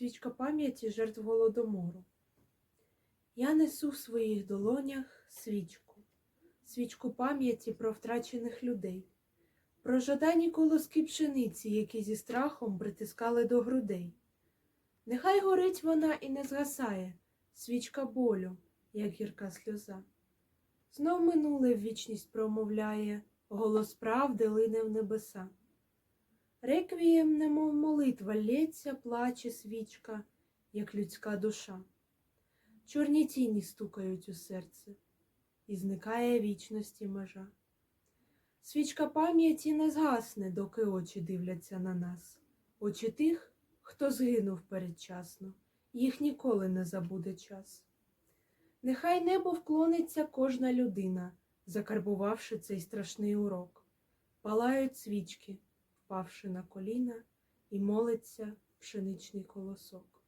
свічка пам'яті жертв голодомору. Я несу в своїх долонях свічку, свічку пам'яті про втрачених людей, про жадані колоски пшениці, які зі страхом притискали до грудей. Нехай горить вона і не згасає, свічка болю, як гірка сльоза. Знов минуле в вічність промовляє, голос правди лине в небеса. Реквієм, немов молитва, лється, плаче свічка, як людська душа. Чорні тіні стукають у серце, і зникає вічності межа. Свічка пам'яті не згасне, доки очі дивляться на нас, очі тих, хто згинув передчасно, їх ніколи не забуде час. Нехай небо вклониться кожна людина, закарбувавши цей страшний урок. Палають свічки, впавши на коліна, і молиться пшеничний колосок.